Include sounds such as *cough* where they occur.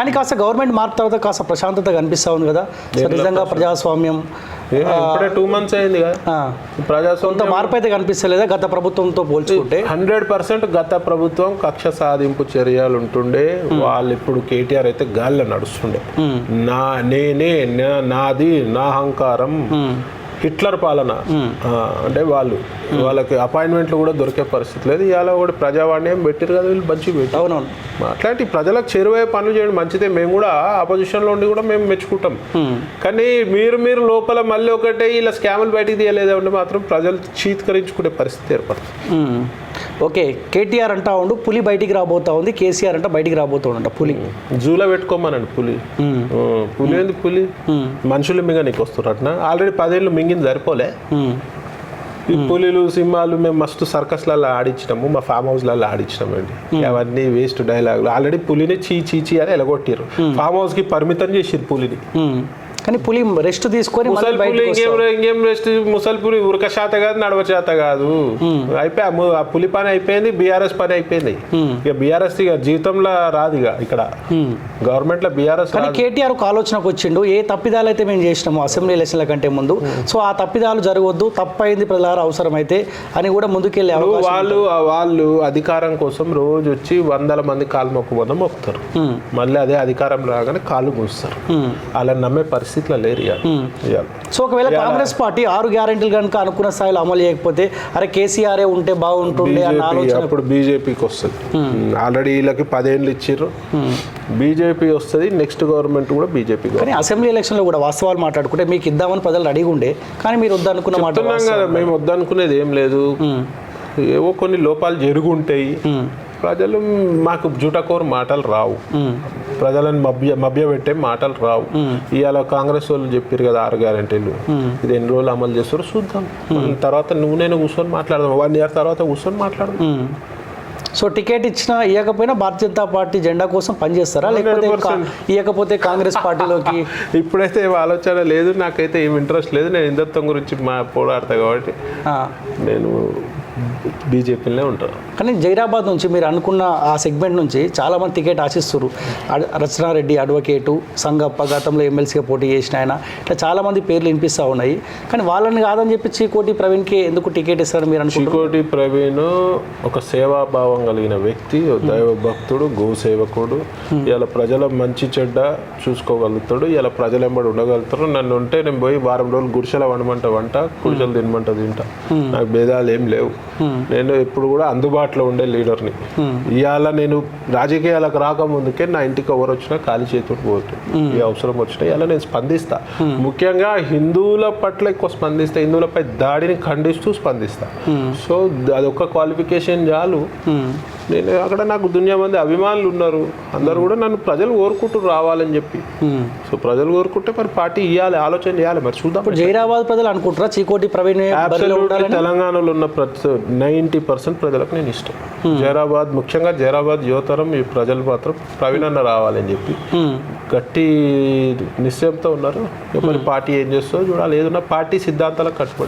కానీ కాస్త గవర్నమెంట్ మార్పు తర్వాత కాస్త ప్రశాంతత కనిపిస్తా ఉంది కదా. నిజంగా ప్రజాస్వామ్యం టూ మంత్స్ అయింది ప్రజాస్వామ్యం మార్పు అయితే కనిపిస్తలేదా గత ప్రభుత్వంతో పోల్చుకుంటే? హండ్రెడ్ పర్సెంట్ గత ప్రభుత్వం కక్ష సాధింపు చర్యలు ఉంటుండే. వాళ్ళు ఇప్పుడు కేటీఆర్ అయితే గాల్లో నడుస్తుండే. నా నేనే నా- నాది నా అహంకారం. హిట్లర్ పాలన. అంటే వాళ్ళు. వాళ్ళకి అపాయింట్మెంట్లు కూడా దొరికే పరిస్థితి లేదు. ఇవాళ కూడా ప్రజావాణి ఏం పెట్టారు కదా వీళ్ళు మంచిగా పెట్టారు అవునవును. అట్లాంటి ప్రజలకు చేరువయ్యే పనులు చేయడం మంచిదే. మేము కూడా ఆపోజిషన్లో ఉండి కూడా మేము మెచ్చుకుంటాం. కానీ మీరు మీరు లోపల మళ్ళీ ఒకటే ఇలా స్కాములు బయటికి తీయలేదు అంటే మాత్రం ప్రజలు చీత్కరించుకునే పరిస్థితి ఏర్పడుతుంది. ఓకే కేటీఆర్ అంటా ఉండు పులి బయటికి రాబోతా ఉంది కేసీఆర్ అంట బయటికి రాబోతుండంట పులి. జూలో పెట్టుకోమనండి పులి. పులి ఏంది పులి? మనుషులు మింగ నీకు వస్తున్నట్న ఆల్రెడీ పదేళ్ళు మింగింది సరిపోలే. ఈ పులిలు సింహాలు మేము మస్తు సర్కస్లలో ఆడించినాము మా ఫామ్ హౌస్లలో ఆడించినామండి అవన్నీ వేస్ట్ డైలాగులు. ఆల్రెడీ పులిని చీ చీ చీ అని ఎలగొట్టారు ఫామ్ హౌస్కి పరిమితం చేసిరు పులిని. కానీ పులి రెస్ట్ తీసుకొని పులి ఇంకేం ఇంకేం రెస్ట్? ముసలి పులి ఉరక శాత కాదు నడవ చేత కాదు. అయిపోయి ఆ పులి పని అయిపోయింది బీఆర్ఎస్ పని అయిపోయింది. ఇక బీఆర్ఎస్ ఇక జీవితంలో రాదు ఇక ఇక్కడ. గవర్నమెంట్లో బీఆర్ఎస్ కానీ కేటీఆర్ ఒక ఆలోచనకు వచ్చిండు ఏ తప్పిదాలు అయితే మేము చేసినాము అసెంబ్లీ ఎలక్షన్ల కంటే ముందు. సో ఆ తప్పిదాలు జరగవద్దు తప్పైంది ప్రజలారా అవసరమైతే అని కూడా ముందుకెళ్ళే వాళ్ళు వాళ్ళు అధికారం కోసం రోజు వచ్చి వందల మంది కాలు మొక్కుబోదం మొక్కుతారు మళ్ళీ అదే అధికారం రాగానే కాళ్ళు మూస్తారు. అలా నమ్మే పరిస్థితిలో లేరు. సో ఒకవేళ కాంగ్రెస్ పార్టీ ఆరు గ్యారెంటీలు కనుక అనుకున్న స్థాయిలో అమలు చేయకపోతే అరే కేసీఆర్ ఉంటే బాగుంటుండే అన్న బీజేపీ ఆలోచన అప్పుడు బీజేపీకి వస్తుంది. ఆల్రెడీ వీళ్ళకి పదేళ్ళు ఇచ్చిర్రు. బీజేపీ వస్తుంది నెక్స్ట్ గవర్నమెంట్ కూడా బీజేపీ కానీ అసెంబ్లీ ఎలక్షన్లో కూడా వాస్తవాలు మాట్లాడుకుంటే మీకు ఇద్దామని ప్రజలు అడిగి ఉండే కానీ మీరు వద్దనుకున్న మాట కదా మేము వద్దనుకునేది ఏం లేదు. ఏవో కొన్ని లోపాలు జరుగుంటాయి. ప్రజలు మాకు జూటకోరు మాటలు రావు. ప్రజలను మభ్య మభ్య పెట్టే మాటలు రావు. ఇవాళ కాంగ్రెస్ వాళ్ళు చెప్పారు కదా ఆరు గ్యారంటీలు. ఇది ఎన్ని రోజులు అమలు చేస్తారో చూద్దాం. తర్వాత నువ్వు నేను కూర్చొని మాట్లాడదాం. వన్ ఇయర్ తర్వాత కూర్చొని మాట్లాడదాం. సో టికెట్ ఇచ్చినా ఇవ్వకపోయినా భారతీయ జనతా పార్టీ జెండా కోసం పనిచేస్తారా? లేకపోతే ఇవ్వకపోతే కాంగ్రెస్ పార్టీలోకి? *laughs* ఇప్పుడైతే ఏం ఆలోచన లేదు. నాకైతే ఏం ఇంట్రెస్ట్ లేదు. నేను హిందుత్వం గురించి మా పోరాడతా కాబట్టి నేను బీజేపీలోనే ఉంటాను కానీ జైరాబాద్ నుంచి మీరు అనుకున్న ఆ సెగ్మెంట్ నుంచి చాలా మంది టికెట్ ఆశిస్తారు అడ్- రచనారెడ్డి అడ్వకేటు సంగప్ప గతంలో ఎమ్మెల్సీగా పోటీ చేసిన ఆయన ఇట్లా చాలా మంది పేర్లు వినిపిస్తూ ఉన్నాయి. కానీ వాళ్ళని కాదని చెప్పి చీకోటి ప్రవీణ్కి ఎందుకు టికెట్ ఇస్తారని మీరు అనుకుంటున్నారు? చికోటి ప్రవీణ్ ఒక సేవాభావం కలిగిన వ్యక్తి దైవ భక్తుడు గో సేవకుడు ఇలా ప్రజల మంచి చెడ్డ చూసుకోగలుగుతాడు ఇలా ప్రజలు ఎంబడి ఉండగలుగుతారు. నన్ను ఉంటే నేను పోయి వారం రోజులు గుడిసెల వండమంట వంట గుడిసెలు తినమంట తింటా. నాకు భేదాలు ఏం లేవు. నేను ఎప్పుడు కూడా అందుబాటులో ఉండే లీడర్ని. ఇవాళ నేను రాజకీయాలకు రాకముందుకే నా ఇంటికి ఎవరు వచ్చినా ఖాళీ చేతుడు పోతుంది ఈ అవసరం వచ్చినా ఇలా నేను స్పందిస్తా. ముఖ్యంగా హిందువుల పట్ల ఎక్కువ స్పందిస్తా హిందువులపై దాడిని ఖండిస్తూ స్పందిస్తా. సో అదొక క్వాలిఫికేషన్ చాలు. నేను అక్కడ నాకు దునియా మంది అభిమానులు ఉన్నారు. అందరు కూడా నన్ను ప్రజలు కోరుకుంటూ రావాలని చెప్పి. సో ప్రజలు కోరుకుంటే మరి పార్టీ ఇవ్వాలి ఆలోచన చేయాలి మరి చూద్దాం. జైరాబాద్ ప్రజలు అనుకుంటారా? చీకోటి ప్రవీణ్ తెలంగాణలో ఉన్న ప్రతి నైంటీ పర్సెంట్ ప్రజలకు నేను ఇష్టం. జైరాబాద్ ముఖ్యంగా జైరాబాద్ యువతరం ఈ ప్రజలు మాత్రం ప్రవీణ్ అన్న రావాలని చెప్పి. గట్టి నిశ్చయంతో ఉన్నారు. మరి పార్టీ ఏం చేస్తుందో చూడాలి. ఏదన్నా పార్టీ సిద్ధాంతాలకు కట్టుబడి